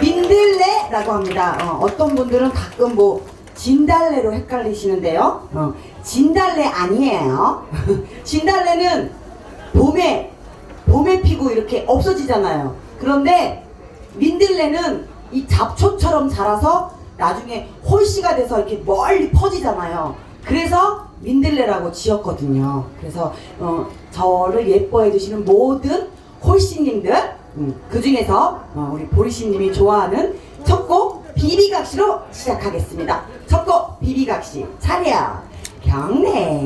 민들레라고 합니다. 어, 떤 분들은 가끔 뭐 진달래로 헷갈리시는데요. 어, 진달래 아니에요. 진달래는 봄에 봄에 피고 이렇게 없어지잖아요. 그런데 민들레는 이 잡초처럼 자라서 나중에 홀씨가 돼서 이렇게 멀리 퍼지잖아요. 그래서 민들레라고 지었거든요. 그래서 어, 저를 예뻐해 주시는 모든 홀씨님들 음, 그 중에서 어, 우리 보리씨님이 좋아하는 첫 곡 비비각시로 시작하겠습니다. 첫 곡 비비각시 차례야 경례.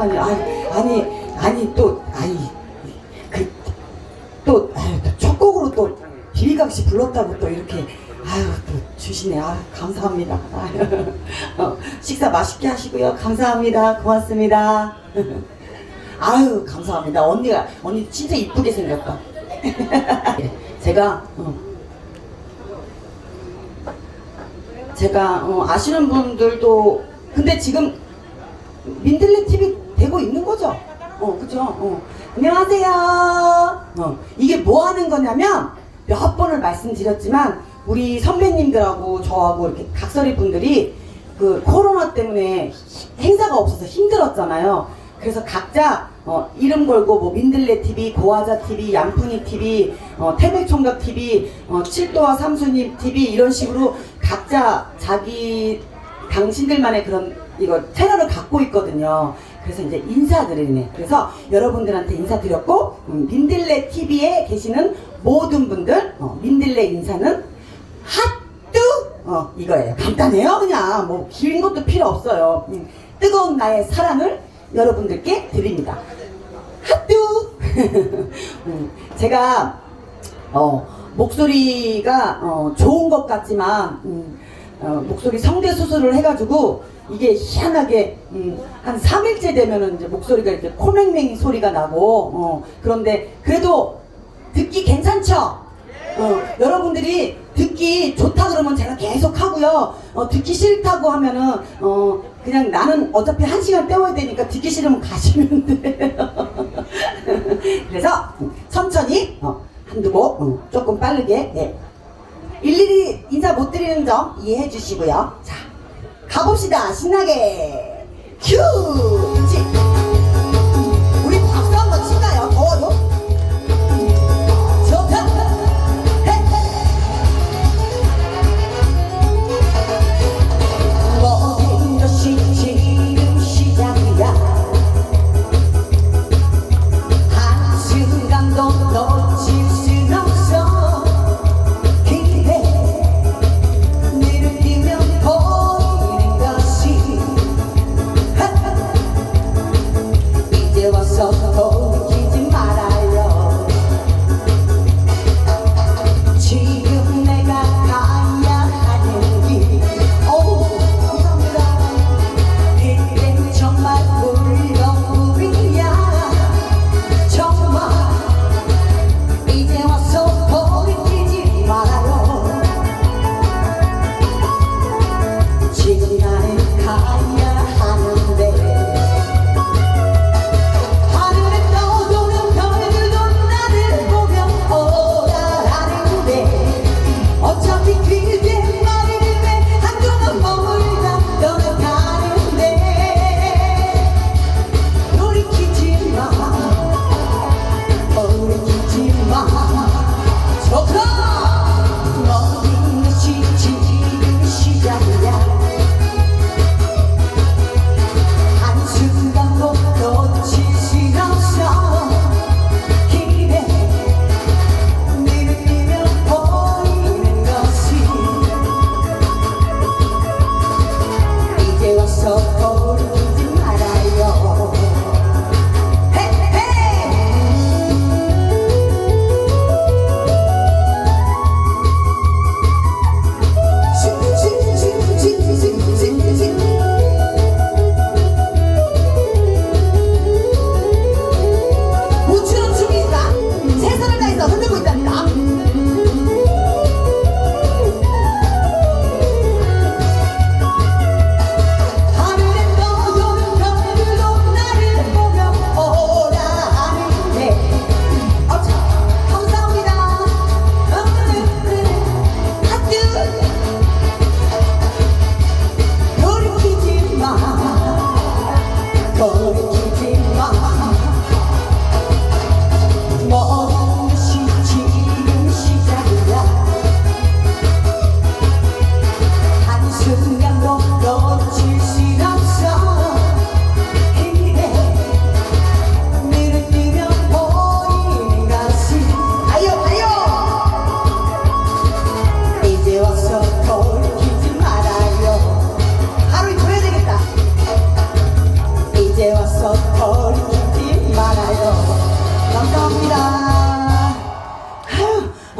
잠시만요. 아유, 아니 아니 또 아니 그 또 아유 또첫 곡으로 또 비비각 씨 불렀다고 또 이렇게 아유 또 주시네. 아 감사합니다. 어, 식사 맛있게 하시고요. 감사합니다. 고맙습니다. 아유 감사합니다. 언니가 언니 진짜 이쁘게 생겼다. 예, 제가 어, 제가 어, 아시는 분들도 근데 지금 민들레 TV 되고 있는 거죠? 어, 그죠? 어. 안녕하세요. 어, 이게 뭐 하는 거냐면 몇 번을 말씀드렸지만 우리 선배님들하고 저하고 이렇게 각설이 분들이 그 코로나 때문에 행사가 없어서 힘들었잖아요. 그래서 각자 어, 이름 걸고 뭐 민들레 TV, 고화자 TV, 양푼이 TV, 어, 태백총각 TV, 어, 칠도와 삼순이 TV 이런 식으로 각자 자기 당신들만의 그런 이거 채널을 갖고 있거든요. 그래서 이제 인사드리네. 그래서 여러분들한테 인사드렸고 음, 민들레 TV에 계시는 모든 분들 어, 민들레 인사는 핫뚜 어 이거예요. 간단해요. 그냥 뭐 긴 것도 필요 없어요. 음, 뜨거운 나의 사랑을 여러분들께 드립니다. 핫뚜 음, 제가 어, 목소리가 어, 좋은 것 같지만 음, 어, 목소리 성대 수술을 해가지고 이게 희한하게 음, 한 3일째 되면은 이제 목소리가 이렇게 코맹맹이 소리가 나고 어, 그런데 그래도 듣기 괜찮죠? 어, 여러분들이 듣기 좋다 그러면 제가 계속 하고요. 어, 듣기 싫다고 하면은 어, 그냥 나는 어차피 한 시간 때워야 되니까 듣기 싫으면 가시면 돼요. 그래서 천천히 어, 한두 곡 어, 조금 빠르게 예. 일일이 인사 못 드리는 점 이해해 주시고요. 자, 가봅시다. 신나게. 큐!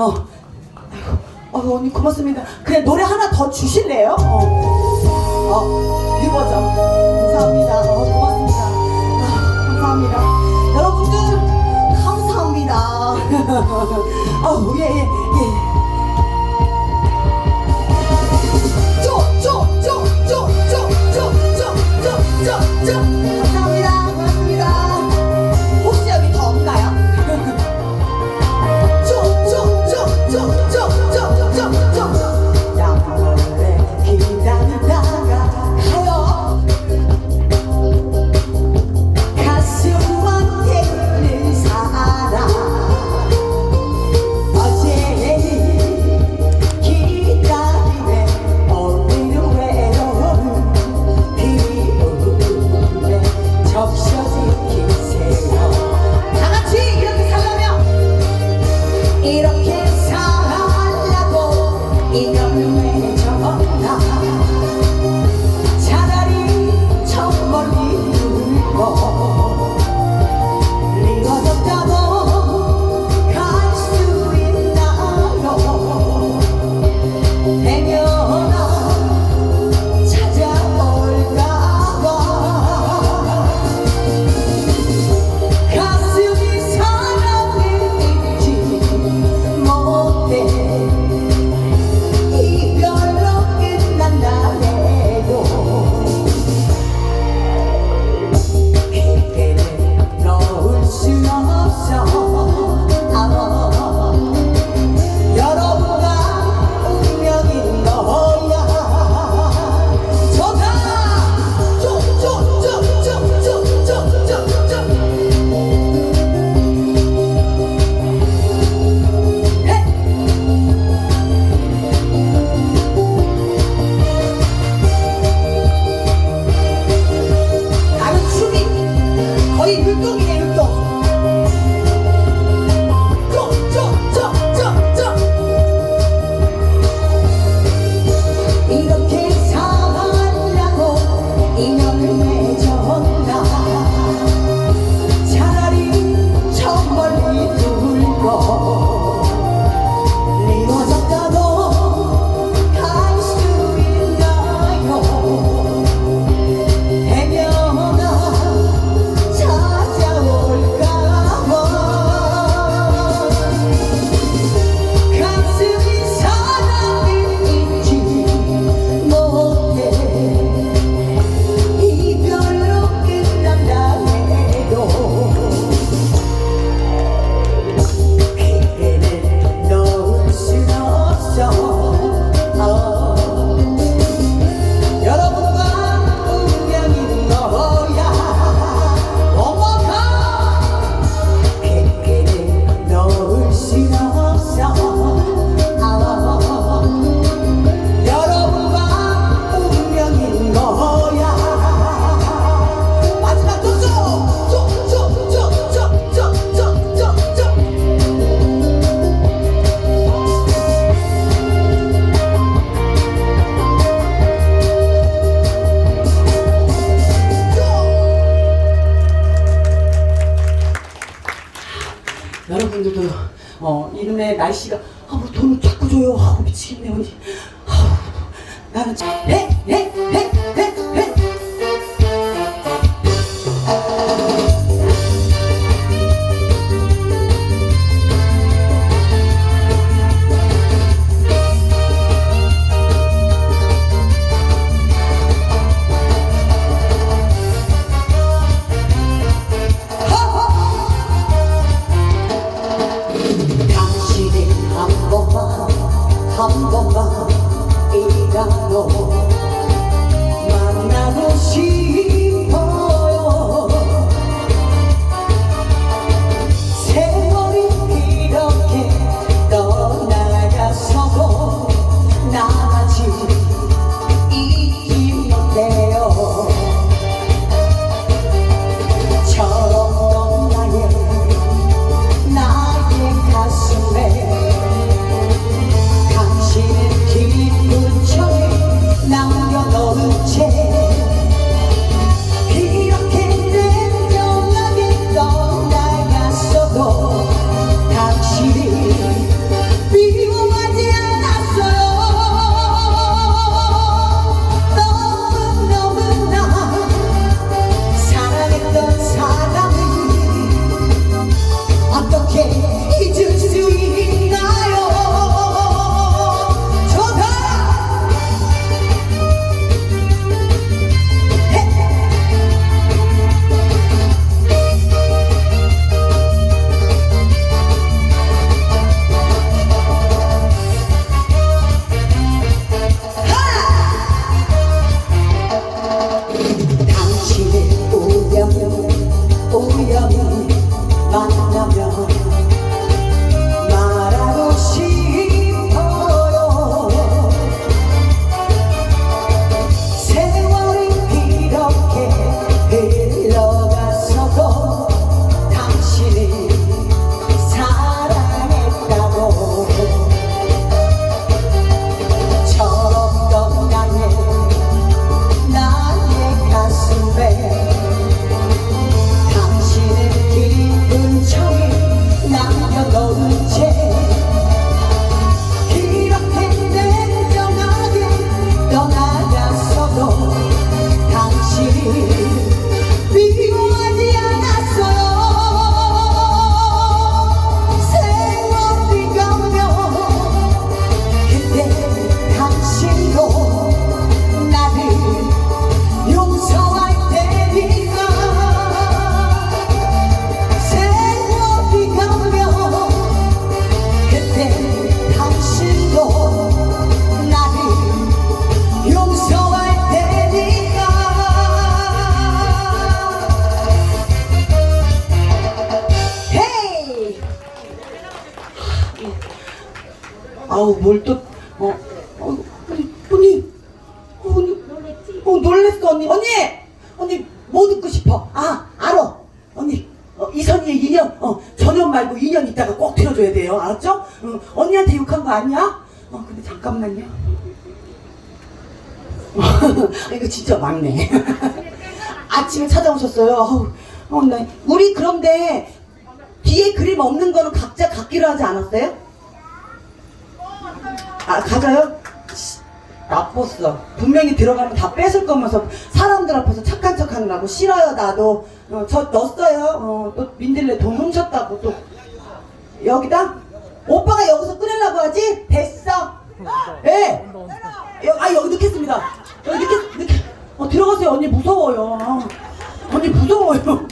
어. 어, 언니 고맙습니다. 그냥 노래 하나 더 주실래요? 어. 어, 유버죠. 감사합니다. 어, 고맙습니다. 아, 감사합니다. 여러분들, 감사합니다. 어, 예, 예, 예. 쪼, 쪼, 쪼, 쪼, 쪼, 쪼, 쪼, 쪼, 쪼, 쪼. 날씨가 아무 돈을 자꾸 줘요. 아우 미치겠네. 아우 나는 참. 네, 네, 네. 어 놀랬어 언니 언니 언니 뭐 듣고 싶어 아 알아 언니 어, 이선희의 인연 어 전연 말고 인연 있다가 꼭 들어줘야 돼요 알았죠? 어, 언니한테 욕한 거 아니야? 어 근데 잠깐만요 이거 진짜 막네 아침에 찾아오셨어요 어우, 어, 네. 우리 그런데 뒤에 그림 없는 거는 각자 갖기로 하지 않았어요? 아 가져요? 씨, 나빴어. 분명히 들어가면 다 뺏을 거면서 사람들 앞에서 착한 척 하느라고 싫어요 나도. 어, 저 넣었어요. 어, 또 민들레 돈 훔쳤다고 또 여기다? 오빠가 여기서 끊으려고 하지? 됐어. 예. 여, 아 여기 넣겠습니다. 여기 넣겠, 넣겠. 어 들어가세요 언니 무서워요. 언니 무서워요.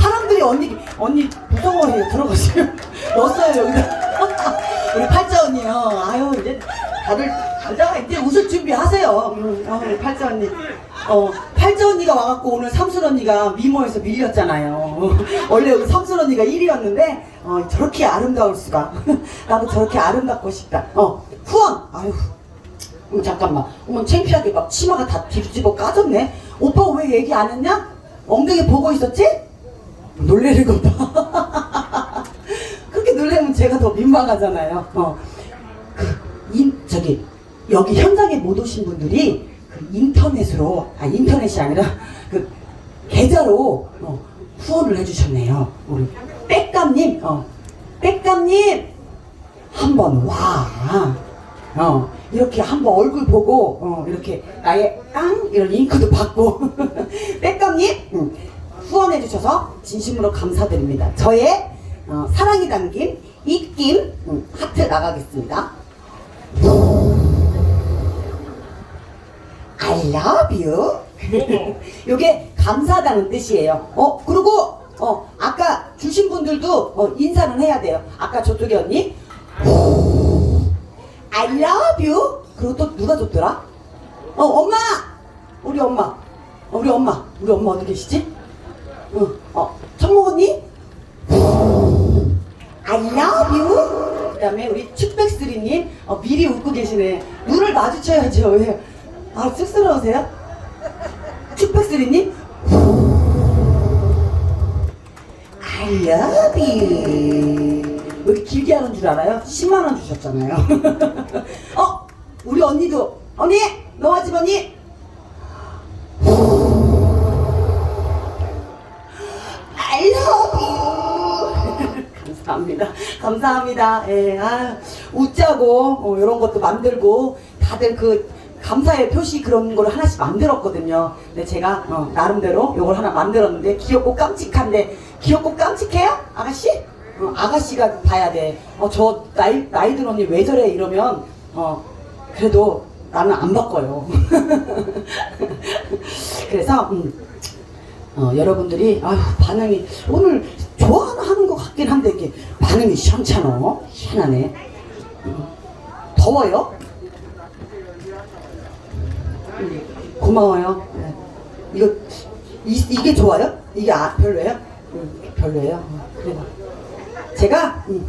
사람들이 언니 언니 무서워해요. 들어가세요. 넣었어요 여기다. 우리 팔자 언니요. 아유 이제 다들 이제 웃을 준비하세요. 음, 어, 팔자 언니. 어 팔자 언니가 와갖고 오늘 삼순 언니가 미모에서 밀렸잖아요. 원래 삼순 언니가 1위였는데 어, 저렇게 아름다울 수가. 나도 저렇게 아름답고 싶다. 어 후원. 아유. 어머 잠깐만 어머 창피하게 막 치마가 다 뒤집어 까졌네 오빠 왜 얘기 안 했냐? 엉덩이 보고 있었지? 놀래는 거봐 그렇게 놀래면 제가 더 민망하잖아요 어. 그, 인, 저기 여기 현장에 못 오신 분들이 그 인터넷으로 아 인터넷이 아니라 그 계좌로 어, 후원을 해주셨네요. 우리 백감님 어, 백감님! 한번 와. 어, 이렇게 한번 얼굴 보고, 어, 이렇게 나의 깡 이런 잉크도 받고, 백감님! 음, 후원해 주셔서 진심으로 감사드립니다. 저의 어, 사랑이 담긴 입김 음, 하트 나가겠습니다. I love you. 요게 감사하다는 뜻이에요. 어, 그리고, 어, 아까 주신 분들도 어, 인사는 해야 돼요. 아까 저쪽에 언니. I love you. 그리고 또 누가 줬더라? 어, 엄마! 우리 엄마. 어, 우리 엄마. 우리 엄마 어디 계시지? 응, 어, 청목 언니? I love you. 그 다음에 우리 축백스리님. 어, 미리 웃고 계시네. 눈을 마주쳐야죠. 왜? 아, 쑥스러우세요? 축백스리님? I love you. 왜 이렇게 길게 하는 줄 알아요? 10만원 주셨잖아요. 어? 우리 언니도. 언니! 너와 집 언니! I love. 감사합니다. 감사합니다. 예, 아, 웃자고, 어, 이런 것도 만들고, 다들 그, 감사의 표시 그런 걸 하나씩 만들었거든요. 근데 제가, 어, 나름대로 이걸 하나 만들었는데, 귀엽고 깜찍한데, 귀엽고 깜찍해요? 아가씨? 어, 아가씨가 봐야 돼. 어, 저 나이, 나이 든 언니 왜 저래? 이러면, 어, 그래도 나는 안 바꿔요. 그래서, 음, 어, 여러분들이 아유 반응이 오늘 좋아하는 것 같긴 한데 이게 반응이 시원찮어 희한하네 음, 더워요? 고마워요 네. 이거 이, 이게 좋아요? 이게 아, 별로예요? 음, 별로예요 어, 그래요 제가 음,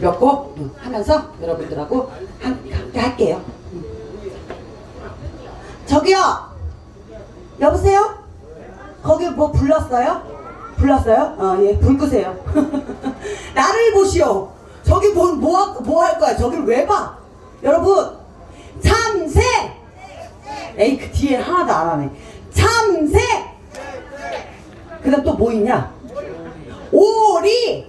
몇 곡 음, 하면서 여러분들하고 한- 함께 할게요 음. 저기요! 여보세요? 거기 뭐 불렀어요? 불렀어요? 어, 예, 불 끄세요. 나를 보시오. 저기 뭐, 뭐, 할- 뭐할 거야? 저길 왜 봐? 여러분, 참새! 에이, 그 뒤에 하나도 안 하네. 참새! 그 다음 또 뭐 있냐? 오리!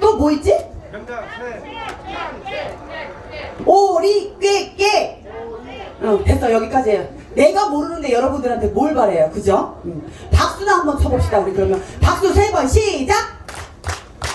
또 뭐 있지? 오리 꾀깨 어, 됐어 여기까지예요 내가 모르는데 여러분들한테 뭘 바래요 그죠? 음. 박수나 한번 쳐봅시다 우리 그러면 박수 세 번 시작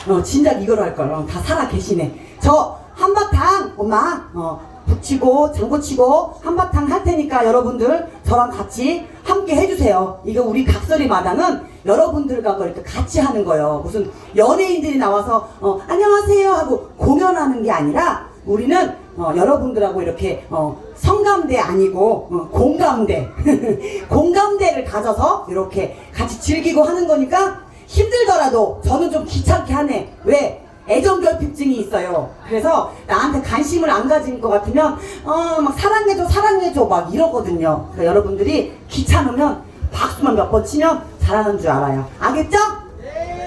어 진작 이걸 할걸 어, 다 살아 계시네. 저 한바탕 엄마 어 붙이고 장구치고 한바탕 할 테니까 여러분들 저랑 같이 함께 해주세요. 이거 우리 각설이 마당은 여러분들과 이렇게 같이 하는 거예요. 무슨 연예인들이 나와서 어 안녕하세요 하고 공연하는 게 아니라 우리는 어, 여러분들하고 이렇게 어, 성감대 아니고 어, 공감대. 공감대를 가져서 이렇게 같이 즐기고 하는 거니까 힘들더라도 저는 좀 귀찮게 하네. 왜? 애정결핍증이 있어요. 그래서 나한테 관심을 안 가진 것 같으면 어 막 사랑해줘 사랑해줘 막 이러거든요. 그러니까 여러분들이 귀찮으면 박수만 몇 번 치면 잘하는 줄 알아요. 알겠죠?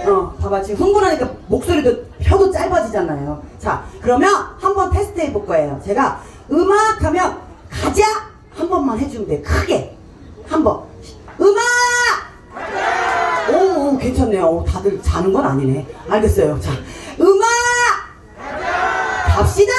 어, 봐봐 지금 흥분하니까 목소리도 혀도 짧아지잖아요. 자, 그러면 한번 테스트 해볼 거예요. 제가 음악 하면 가자 한 번만 해주면 돼. 크게 한 번. 괜찮네요. 오, 다들 자는 건 아니네. 알겠어요. 자, 음악. 갑시다.